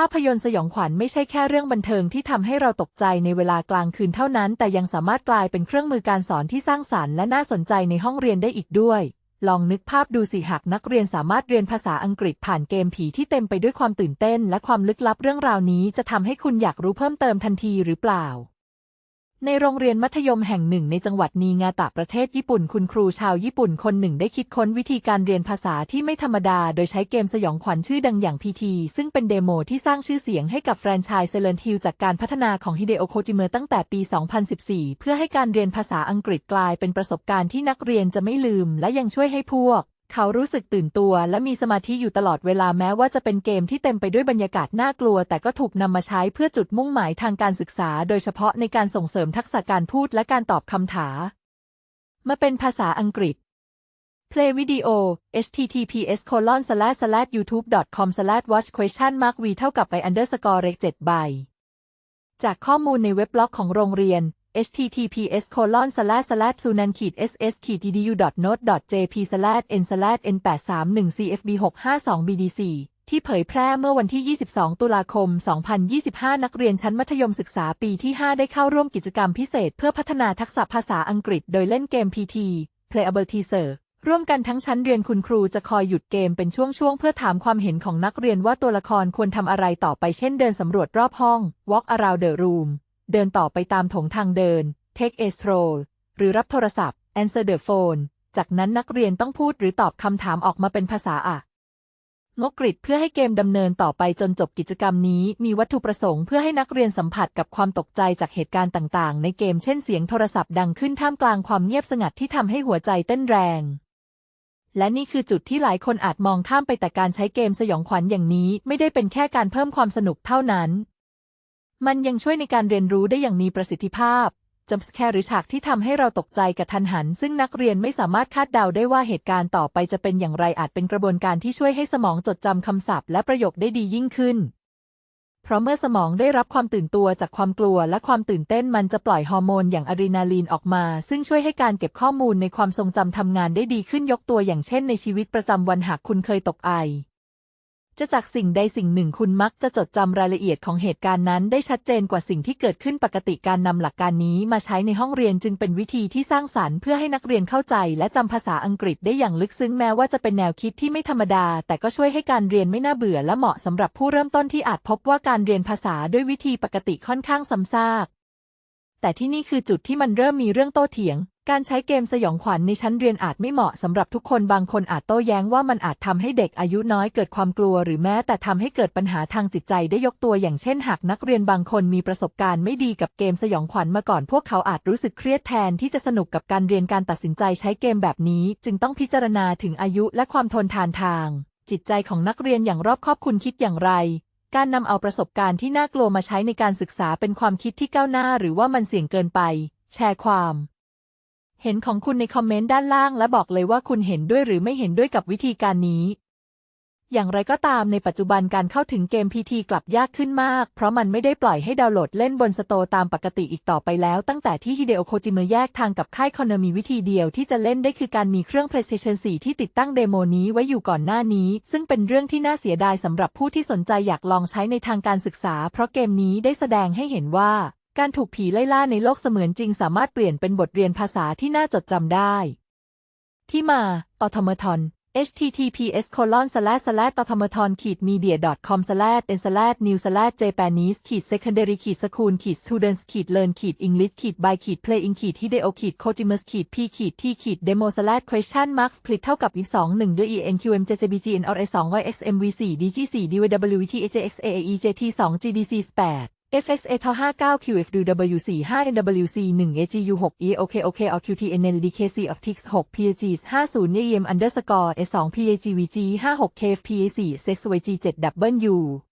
ภาพยนตร์สยองขวัญไม่ใช่แค่เรื่องบันเทิงที่ทำให้เราตกใจในเวลากลางคืนเท่านั้น แต่ยังสามารถกลายเป็นเครื่องมือการสอนที่สร้างสรรค์และน่าสนใจในห้องเรียนได้อีกด้วย ลองนึกภาพดูสิหากนักเรียนสามารถเรียนภาษาอังกฤษผ่านเกมผีที่เต็มไปด้วยความตื่นเต้น และความลึกลับเรื่องราวนี้จะทำให้คุณอยากรู้เพิ่มเติมทันทีหรือเปล่า ในโรงเรียนมัธยมแห่งหนึ่งในจังหวัดนีงาตะประเทศญี่ปุ่น คุณครูชาวญี่ปุ่นคนหนึ่งได้คิดค้นวิธีการเรียนภาษาที่ไม่ธรรมดา โดยใช้เกมสยองขวัญชื่อดังอย่าง PT ซึ่งเป็นเดโมที่สร้างชื่อเสียงให้กับแฟรนไชส์เซเลนฮิลจากการพัฒนาของฮิเดโอโคจิเมะตั้งแต่ปี 2014 เพื่อให้การเรียนภาษาอังกฤษกลายเป็นประสบการณ์ที่นักเรียนจะไม่ลืม และยังช่วยให้พวก เขารู้สึกตื่นตัวและมีสมาธิอยู่ตลอดเวลาแม้ว่าจะเป็นเกมที่เต็มไปด้วยบรรยากาศน่ากลัว แต่ก็ถูกนำมาใช้เพื่อจุดมุ่งหมายทางการศึกษา โดยเฉพาะในการส่งเสริมทักษะการพูดและการตอบคำถามมาเป็นภาษาอังกฤษ Play Video https colon slash slash youtube com slash watch question mark v เท่ากับไป underscore เรก7ใบจากข้อมูลในเว็บบล็อกของโรงเรียน https colon slash slash sunan ss edu note jp slash n slash n 8 3 1 cfb 6 5 2 bdc ที่เผยแพร่เมื่อวันที่ 22 ตุลาคม 2025 นักเรียนชั้นมัธยมศึกษาปีที่ 5 ได้เข้าร่วมกิจกรรมพิเศษ เพื่อพัฒนาทักษะภาษาอังกฤษ โดยเล่นเกม PT Playable Teaser ร่วมกันทั้งชั้นเรียนคุณครูจะคอยหยุดเกมเป็นช่วงๆ เพื่อถามความเห็นของนักเรียนว่าตัวละครควรทำอะไรต่อไปเช่นเดินสำรวจรอบห้อง Walk around the room เดินต่อไปตามถงทางเดิน Take a stroll หรือรับโทรศัพท์ Answer the phone จากนั้นนักเรียนต้องพูดหรือตอบคำถามออกมาเป็นภาษาอะงกกริดเพื่อให้เกมดำเนินต่อไปจนจบกิจกรรมนี้ มีวัตถุประสงค์เพื่อให้นักเรียนสัมผัสกับความตกใจจากเหตุการณ์ต่าง ๆ ในเกมเช่นเสียงโทรศัพท์ดังขึ้นท่ามกลางความเงียบสงัดที่ทำให้หัวใจเต้นแรง และนี่คือจุดที่หลายคนอาจมองข้ามไปแต่การใช้เกมสยองขวัญอย่างนี้ ไม่ได้เป็นแค่การเพิ่มความสนุกเท่านั้น มันยังช่วยในการเรียนรู้ได้อย่างมีประสิทธิภาพจัมส์แคร์หรือฉากที่ทำให้เราตกใจกับทันหัน ซึ่งนักเรียนไม่สามารถคาดเดาได้ว่าเหตุการณ์ต่อไปจะเป็นอย่างไรอาจเป็นกระบวนการที่ช่วยให้สมองจดจำคำศัพท์และประโยคได้ดียิ่งขึ้น เพราะเมื่อสมองได้รับความตื่นตัวจากความกลัวและความตื่นเต้นมันจะปล่อยฮอร์โมนอย่างอะดรีนาลีนออกมา ซึ่งช่วยให้การเก็บข้อมูลในความทรงจำทำงานได้ดีขึ้นยกตัวอย่างเช่นในชีวิตประจำวันหากคุณเคยตกไอ จะจากสิ่งใดสิ่งหนึ่งคุณมักจะจดจำรายละเอียดของเหตุการณ์นั้น ได้ชัดเจนกว่าสิ่งที่เกิดขึ้นปกติการนำหลักการนี้มาใช้ในห้องเรียนจึงเป็นวิธีที่สร้างสรรค์เพื่อให้นักเรียนเข้าใจ และจำภาษาอังกฤษได้อย่างลึกซึ้งแม้ว่าจะเป็นแนวคิดที่ไม่ธรรมดา แต่ก็ช่วยให้การเรียนไม่น่าเบื่อและเหมาะสำหรับผู้เริ่มต้นที่อาจพบว่าการเรียนภาษาด้วยวิธีปกติค่อนข้างซ้ำซากแต่ที่นี่คือจุดที่มันเริ่มมีเรื่องโต้เถียง การใช้เกมสยองขวัญในชั้นเรียนอาจไม่เหมาะสำหรับทุกคนบางคนอาจโต้แย้งว่ามันอาจทำให้เด็กอายุน้อยเกิดความกลัว หรือแม้แต่ทำให้เกิดปัญหาทางจิตใจได้ยกตัวอย่างเช่น หากนักเรียนบางคนมีประสบการณ์ไม่ดีกับเกมสยองขวัญมาก่อน พวกเขาอาจรู้สึกเครียดแทนที่จะสนุกกับการเรียนการตัดสินใจใช้เกมแบบนี้ จึงต้องพิจารณาถึงอายุและความทนทานทาง จิตใจของนักเรียนอย่างรอบคอบคุณคิดอย่างไรการนำเอาประสบการณ์ที่น่ากลัวมาใช้ในการศึกษาเป็นความคิดที่ก้าวหน้า หรือว่ามันเสี่ยงเกินไป แชร์ความ เห็นของคุณในคอมเมนต์ด้านล่างและบอกเลยว่าคุณเห็นด้วยหรือไม่เห็นด้วยกับวิธีการนี้ อย่างไรก็ตามในปัจจุบันการเข้าถึงเกม PT กลับยากขึ้นมาก เพราะมันไม่ได้ปล่อยให้ดาวน์โหลดเล่นบนสโตร์ตามปกติอีกต่อไปแล้ว ตั้งแต่ที่ฮิเดโอโคจิเมะแยกทางกับค่ายคอนมีวิธีเดียวที่จะเล่นได้คือการมีเครื่อง PlayStation 4 ที่ติดตั้งเดโมนี้ไว้อยู่ก่อนหน้านี้ ซึ่งเป็นเรื่องที่น่าเสียดายสำหรับผู้ที่สนใจอยากลองใช้ในทางการศึกษา เพราะเกมนี้ได้แสดงให้เห็นว่า การถูกผีไล่ล่าในโลกเสมือนจริงสามารถเปลี่ยนเป็นบทเรียนภาษาที่น่าจดจำได้ ที่มาออโตมทอน https colon slash slash automaton ขีด media com slash n slash new slash japanese ขีด secondary ขีด school ขีด students ขีด learn ขีด english ขีด by ขีด playing ขีด hideo ขีด kojimus ขีด p ขีด t ขีด demo slash question mark ผลิตเท่ากับ if 2 1 ด้วย enqm jcbg nra 2 ysmv 4 dg 4 dwwt hx aae jt 2 gdc 8 FSA ท59 QFW 45 NWC 1 AGU 6 EOK OK OQT NLDKC Optics 6 PAG 50 EM underscore S2 PAGVG 56 KFPA 4 SXYG 7 W